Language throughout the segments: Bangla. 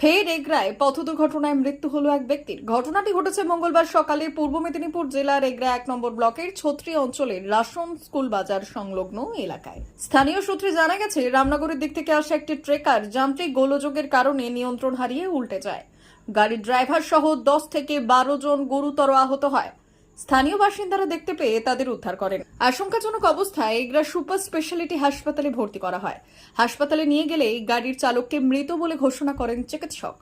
ফের এগরায়। পথ দুর্ঘটনায় মৃত্যু হল এক ব্যক্তির। ঘটনাটি ঘটেছে মঙ্গলবার সকালে পূর্ব মেদিনীপুর জেলার এগরা এক নম্বর ব্লকের ছত্রি অঞ্চলের রাসন স্কুল বাজার সংলগ্ন এলাকায়। স্থানীয় সূত্রে জানা গেছে, রামনগরের দিক থেকে আসা একটি ট্রেকার যান্ত্রিক গোলযোগের কারণে নিয়ন্ত্রণ হারিয়ে উল্টে যায়। গাড়ির ড্রাইভার সহ দশ থেকে বারো জন গুরুতর আহত হয়। স্থানীয় বাসিন্দারা দেখতে পেয়ে তাদের উদ্ধার করেন। আশঙ্কাজনক অবস্থায় এগরা সুপার স্পেশালিটি হাসপাতালে ভর্তি করা হয়। হাসপাতালে নিয়ে গেলে গাড়ির চালককে মৃত বলে ঘোষণা করেন চিকিৎসক।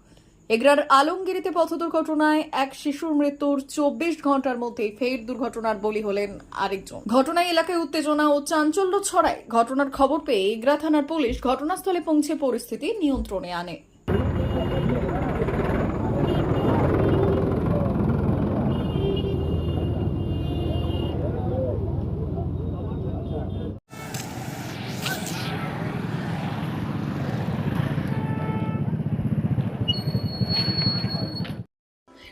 এগরার আলমগিরিতে পথ দুর্ঘটনায় এক শিশুর মৃত্যুর চব্বিশ ঘণ্টার মধ্যেই ফের দুর্ঘটনার বলি হলেন আরেকজন। ঘটনায় এলাকায় উত্তেজনা ও চাঞ্চল্য ছড়ায়। ঘটনার খবর পেয়ে এগরা থানার পুলিশ ঘটনাস্থলে পৌঁছে পরিস্থিতি নিয়ন্ত্রণে আনে।